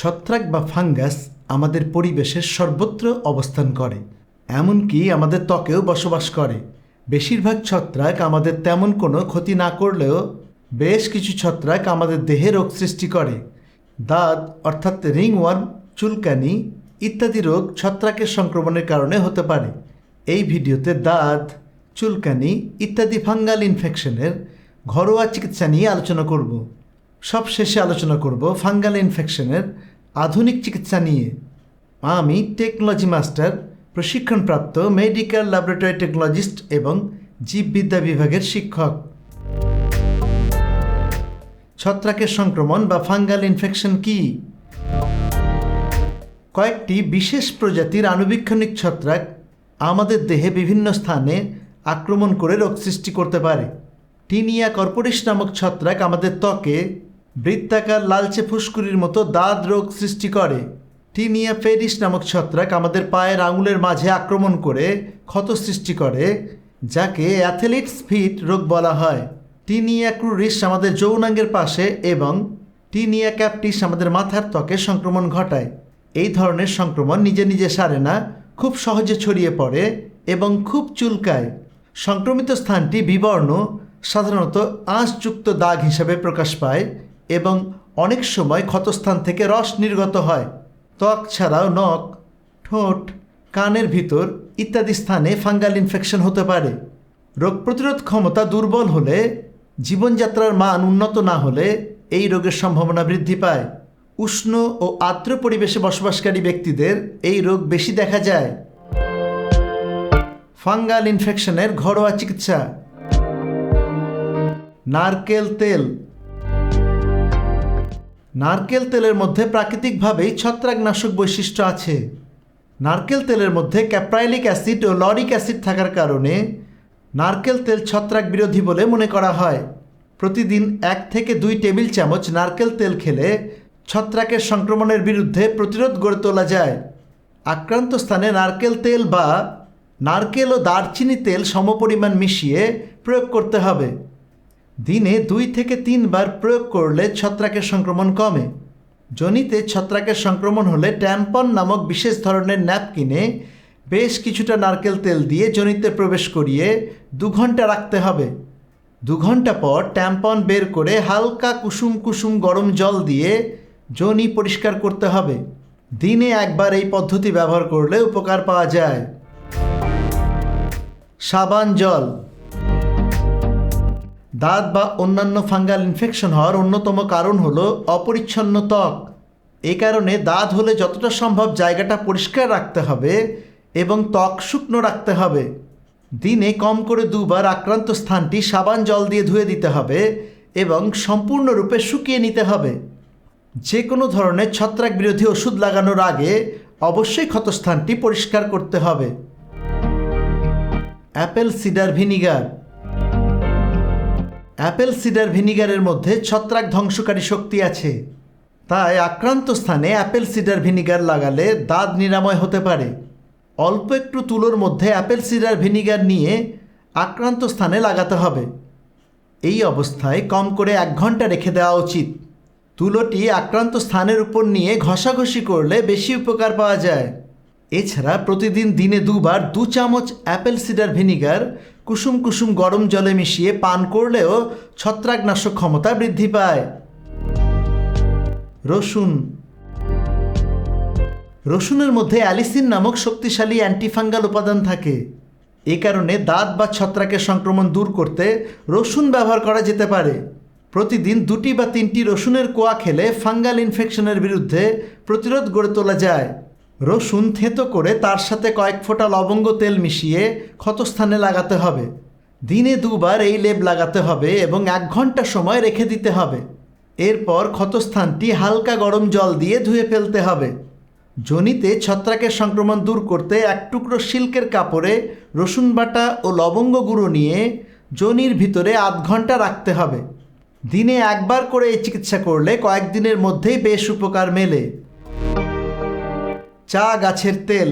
ছত্রাক বা ফাঙ্গাস আমাদের পরিবেশের সর্বত্র অবস্থান করে, এমনকি আমাদের ত্বকেও বসবাস করে। বেশিরভাগ ছত্রাক আমাদের তেমন কোনো ক্ষতি না করলেও বেশ কিছু ছত্রাক আমাদের দেহে রোগ সৃষ্টি করে। দাঁত, অর্থাৎ রিংওয়ার্ম, চুলকানি ইত্যাদি রোগ ছত্রাকের সংক্রমণের কারণে হতে পারে। এই ভিডিওতে দাঁত, চুলকানি ইত্যাদি ফাঙ্গাল ইনফেকশনের ঘরোয়া চিকিৎসা নিয়ে আলোচনা করব। সব শেষে আলোচনা করব ফাঙ্গাল ইনফেকশনের আধুনিক চিকিৎসা নিয়ে। আমি টেকনোলজি মাস্টার প্রশিক্ষণপ্রাপ্ত মেডিকেল ল্যাবরেটরি টেকনোলজিস্ট এবং জীববিদ্যা বিভাগের শিক্ষক। ছত্রাকের সংক্রমণ বা ফাঙ্গাল ইনফেকশন কি? কয়েকটি বিশেষ প্রজাতির আণুবীক্ষণিক ছত্রাক আমাদের দেহে বিভিন্ন স্থানে আক্রমণ করে রোগ সৃষ্টি করতে পারে। টিনিয়া কর্পোরিস নামক ছত্রাক আমাদের ত্বকে বৃত্তাকার লালচে ফুসকুড়ির মতো দাঁত রোগ সৃষ্টি করে। টিনিয়া ফেরিস নামক ছত্রাক আমাদের পায়ের আঙুলের মাঝে আক্রমণ করে ক্ষত সৃষ্টি করে, যাকে অ্যাথলেটিক্স ফিট রোগ বলা হয়। টিনিয়া ক্রুরিস আমাদের যৌনাঙ্গের পাশে এবং টিনিয়া ক্যাপটিস আমাদের মাথার ত্বকে সংক্রমণ ঘটায়। এই ধরনের সংক্রমণ নিজে নিজে সারে না, খুব সহজে ছড়িয়ে পড়ে এবং খুব চুলকায়। সংক্রমিত স্থানটি বিবর্ণ, সাধারণত আঁশযুক্ত দাগ হিসাবে প্রকাশ পায়। এবং অনেক সময় ক্ষতস্থান থেকে রস নির্গত হয়। ত্বক ছাড়াও নখ, ঠোঁট, কানের ভিতর ইত্যাদি স্থানে ফাঙ্গাল ইনফেকশন হতে পারে। রোগ প্রতিরোধ ক্ষমতা দুর্বল হলে জীবনযাত্রার মান উন্নত না হলে এই রোগের সম্ভাবনা বৃদ্ধি পায়। উষ্ণ ও আর্দ্র পরিবেশে বসবাসকারী ব্যক্তিদের এই রোগ বেশি দেখা যায়। ফাঙ্গাল ইনফেকশনের ঘরোয়া চিকিৎসা। নারকেল তেল নারকেল তেলের মধ্যে প্রাকৃতিকভাবেই ছত্রাকনাশক বৈশিষ্ট্য আছে। নারকেল তেলের মধ্যে ক্যাপ্রাইলিক অ্যাসিড ও লরিক অ্যাসিড থাকার কারণে নারকেল তেল ছত্রাক বিরোধী বলে মনে করা হয়। প্রতিদিন এক থেকে দুই টেবিল চামচ নারকেল তেল খেলে ছত্রাকের সংক্রমণের বিরুদ্ধে প্রতিরোধ গড়ে তোলা যায়। আক্রান্ত স্থানে নারকেল তেল বা নারকেল ও দারচিনি তেল সমপরিমাণ মিশিয়ে প্রয়োগ করতে হবে। দিনে দুই থেকে তিনবার প্রয়োগ করলে ছত্রাকের সংক্রমণ কমে। জনিতে ছত্রাকের সংক্রমণ হলে ট্যাম্পন নামক বিশেষ ধরনের ন্যাপকিনে বেশ কিছুটা নারকেল তেল দিয়ে জনিতে প্রবেশ করিয়ে দু ঘণ্টা রাখতে হবে। দু ঘণ্টা পর ট্যাম্পন বের করে হালকা কুসুম কুসুম গরম জল দিয়ে জনি পরিষ্কার করতে হবে। দিনে একবার এই পদ্ধতি ব্যবহার করলে উপকার পাওয়া যায়। সাবান জল। দাঁত বা অন্যান্য ফাঙ্গাল ইনফেকশন হওয়ার অন্যতম কারণ হলো অপরিচ্ছন্ন ত্বক। এই কারণে দাঁত হলে যতটা সম্ভব জায়গাটা পরিষ্কার রাখতে হবে এবং ত্বক শুকনো রাখতে হবে। দিনে কম করে দুবার আক্রান্ত স্থানটি সাবান জল দিয়ে ধুয়ে দিতে হবে এবং সম্পূর্ণরূপে শুকিয়ে নিতে হবে। যে কোনো ধরনের ছত্রাক বিরোধী ওষুধ লাগানোর আগে অবশ্যই ক্ষতস্থানটি পরিষ্কার করতে হবে। Apple cider vinegar apple cider ভিনিগারের মধ্যে ছত্রাক ধ্বংসকারী শক্তি আছে। তাই আক্রান্ত স্থানে অ্যাপেল সিডার ভিনিগার লাগালে দাঁত নিরাময় হতে পারে। অল্প একটু তুলোর মধ্যে অ্যাপেল সিডার ভিনিগার নিয়ে আক্রান্ত স্থানে লাগাতে হবে। এই অবস্থায় কম করে এক ঘণ্টা রেখে দেওয়া উচিত। তুলোটি আক্রান্ত স্থানের উপর নিয়ে ঘষাঘষি করলে বেশি উপকার পাওয়া যায়। এছাড়া প্রতিদিন দিনে দুবার দু চামচ অ্যাপেল সিডার ভিনিগার কুসুম কুসুম গরম জলে মিশিয়ে পান করলেও ছত্রাকনাশক ক্ষমতা বৃদ্ধি পায়। রসুন। রসুনের মধ্যে অ্যালিসিন নামক শক্তিশালী অ্যান্টিফাঙ্গাল উপাদান থাকে। এ কারণে দাঁত বা ছত্রাকের সংক্রমণ দূর করতে রসুন ব্যবহার করা যেতে পারে। প্রতিদিন দুটি বা তিনটি রসুনের কোয়া খেলে ফাঙ্গাল ইনফেকশনের বিরুদ্ধে প্রতিরোধ গড়ে তোলা যায়। রসুন থেঁতো করে তার সাথে কয়েক ফোঁটা লবঙ্গ তেল মিশিয়ে ক্ষতস্থানে লাগাতে হবে। দিনে দুবার এই লেপ লাগাতে হবে এবং এক ঘণ্টা সময় রেখে দিতে হবে। এরপর ক্ষতস্থানটি হালকা গরম জল দিয়ে ধুয়ে ফেলতে হবে। জনিতে ছত্রাকের সংক্রমণ দূর করতে এক টুকরো সিল্কের কাপড়ে রসুন বাটা ও লবঙ্গ গুঁড়ো নিয়ে জনির ভিতরে আধ ঘণ্টা রাখতে হবে। দিনে একবার করে এই চিকিৎসা করলে কয়েকদিনের মধ্যেই বেশ উপকার মেলে। চা গাছের তেল।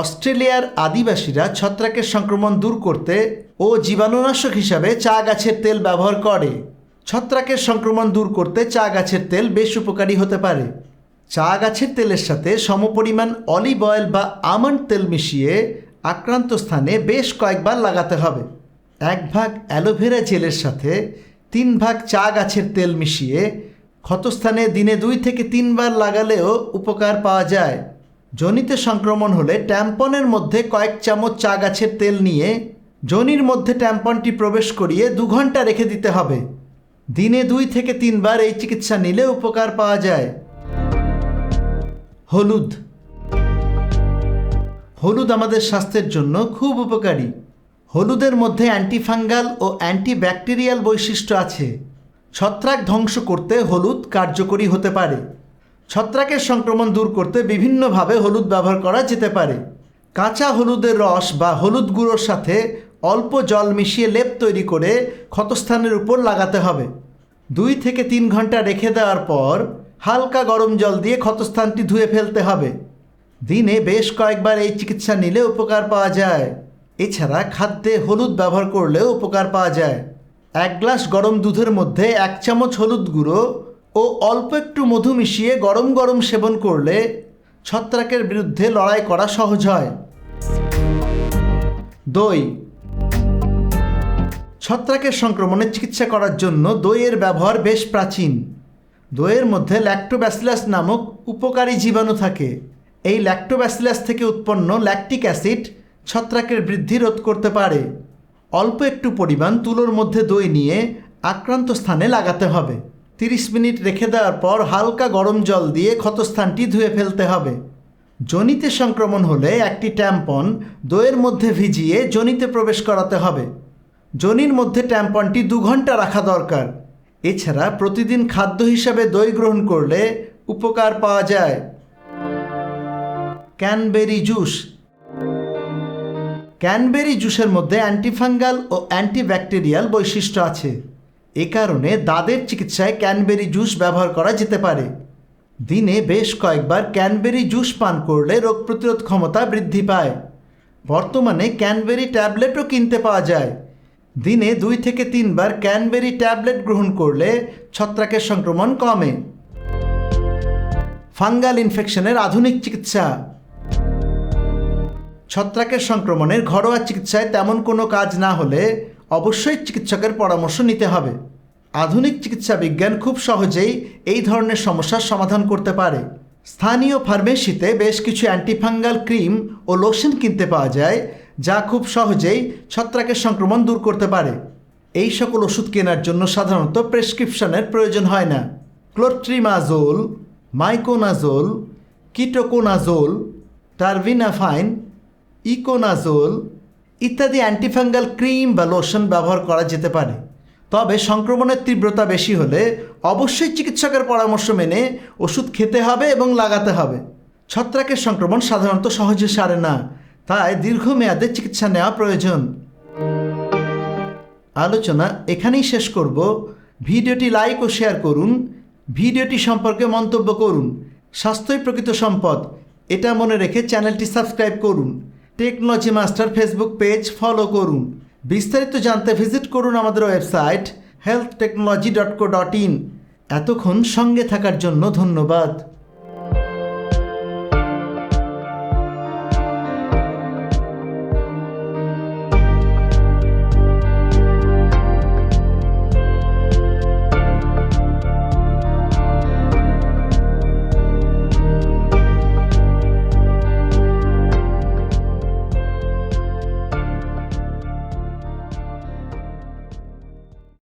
অস্ট্রেলিয়ার আদিবাসীরা ছত্রাকের সংক্রমণ দূর করতে ও জীবাণুনাশক হিসাবে চা গাছের তেল ব্যবহার করে। ছত্রাকের সংক্রমণ দূর করতে চা গাছের তেল বেশ উপকারী হতে পারে। চা গাছের তেলের সাথে সমপরিমাণ অলিভ অয়েল বা আমন্ড তেল মিশিয়ে আক্রান্ত স্থানে বেশ কয়েকবার লাগাতে হবে। এক ভাগ অ্যালোভেরা জেলের সাথে তিন ভাগ চা গাছের তেল মিশিয়ে ক্ষতস্থানে দিনে দুই থেকে তিনবার লাগালেও উপকার পাওয়া যায়। জনিতে সংক্রমণ হলে ট্যাম্পনের মধ্যে কয়েক চামচ চা গাছের তেল নিয়ে জনির মধ্যে ট্যাম্পনটি প্রবেশ করিয়ে দু ঘণ্টা রেখে দিতে হবে। দিনে দুই থেকে তিনবার এই চিকিৎসা নিলে উপকার পাওয়া যায়। হলুদ। হলুদ আমাদের স্বাস্থ্যের জন্য খুব উপকারী। হলুদের মধ্যে অ্যান্টিফাঙ্গাল ও অ্যান্টিব্যাকটেরিয়াল বৈশিষ্ট্য আছে। ছত্রাক ধ্বংস করতে হলুদ কার্যকরী হতে পারে। ছত্রাকের সংক্রমণ দূর করতে বিভিন্নভাবে হলুদ ব্যবহার করা যেতে পারে। কাঁচা হলুদের রস বা হলুদ গুঁড়োর সাথে অল্প জল মিশিয়ে লেপ তৈরি করে ক্ষতস্থানের উপর লাগাতে হবে। দুই থেকে তিন ঘণ্টা রেখে দেওয়ার পর হালকা গরম জল দিয়ে ক্ষতস্থানটি ধুয়ে ফেলতে হবে। দিনে বেশ কয়েকবার এই চিকিৎসা নিলে উপকার পাওয়া যায়। এছাড়া খাদ্যে হলুদ ব্যবহার করলেও উপকার পাওয়া যায়। এক গ্লাস গরম দুধের মধ্যে এক চামচ হলুদ গুঁড়ো ও অল্প একটু মধু মিশিয়ে গরম গরম সেবন করলে ছত্রাকের বিরুদ্ধে লড়াই করা সহজ হয়। দই। ছত্রাকের সংক্রমণের চিকিৎসা করার জন্য দইয়ের ব্যবহার বেশ প্রাচীন। দইয়ের মধ্যে ল্যাক্টোব্যাসিলাস নামক উপকারী জীবাণু থাকে। এই ল্যাক্টোব্যাসিলাস থেকে উৎপন্ন ল্যাকটিক অ্যাসিড ছত্রাকের বৃদ্ধি রোধ করতে পারে। অল্প একটু পরিমাণ তুলোর মধ্যে দই নিয়ে আক্রান্ত স্থানে লাগাতে হবে। তিরিশ মিনিট রেখে দেওয়ার পর হালকা গরম জল দিয়ে ক্ষতস্থানটি ধুয়ে ফেলতে হবে। জনিতে সংক্রমণ হলে একটি ট্যাম্পন দইয়ের মধ্যে ভিজিয়ে জনিতে প্রবেশ করাতে হবে। জনির মধ্যে ট্যাম্পনটি দু ঘণ্টা রাখা দরকার। এছাড়া প্রতিদিন খাদ্য হিসাবে দই গ্রহণ করলে উপকার পাওয়া যায়। ক্যানবেরি জুস ক্যানবেরি জুসের মধ্যে অ্যান্টিফাঙ্গাল ও অ্যান্টিব্যাকটেরিয়াল বৈশিষ্ট্য আছে। এ কারণে দাঁতের চিকিৎসায় ক্যানবেরি জুস ব্যবহার করা যেতে পারে। দিনে বেশ কয়েকবার ক্যানবেরি জুস পান করলে রোগ প্রতিরোধ ক্ষমতা বৃদ্ধি পায়। বর্তমানে ক্যানবেরি ট্যাবলেটও কিনতে পাওয়া যায়। দিনে দুই থেকে তিনবার ক্যানবেরি ট্যাবলেট গ্রহণ করলে ছত্রাকের সংক্রমণ কমে। ফাঙ্গাল ইনফেকশনের আধুনিক চিকিৎসা। ছত্রাকের সংক্রমণের ঘরোয়া চিকিৎসায় তেমন কোনো কাজ না হলে অবশ্যই চিকিৎসকের পরামর্শ নিতে হবে। আধুনিক চিকিৎসা বিজ্ঞান খুব সহজেই এই ধরনের সমস্যার সমাধান করতে পারে। স্থানীয় ফার্মেসিতে বেশ কিছু অ্যান্টিফাঙ্গাল ক্রিম ও লোশন কিনতে পাওয়া যায়, যা খুব সহজেই ছত্রাকের সংক্রমণ দূর করতে পারে। এই সকল ওষুধ কেনার জন্য সাধারণত প্রেসক্রিপশনের প্রয়োজন হয় না। Clotrimazole, miconazole, ketoconazole, terbinafine econazole ইত্যাদি অ্যান্টিফাঙ্গাল ক্রিম বা লোশন ব্যবহার করা যেতে পারে। তবে সংক্রমণের তীব্রতা বেশি হলে অবশ্যই চিকিৎসকের পরামর্শ মেনে ওষুধ খেতে হবে এবং লাগাতে হবে। ছত্রাকের সংক্রমণ সাধারণত সহজে সারে না, তাই দীর্ঘমেয়াদে চিকিৎসা নেওয়া প্রয়োজন। আলোচনা এখানেই শেষ করব। ভিডিওটি লাইক ও শেয়ার করুন। ভিডিওটি সম্পর্কে মন্তব্য করুন। স্বাস্থ্যই প্রকৃত সম্পদ। এটা মনে রেখে চ্যানেলটি সাবস্ক্রাইব করুন। Technology master Facebook page follow করুন। বিস্তারিত জানতে ভিজিট করুন আমাদের website health technology dot co dot in. এতক্ষণ সঙ্গে থাকার জন্য ধন্যবাদ।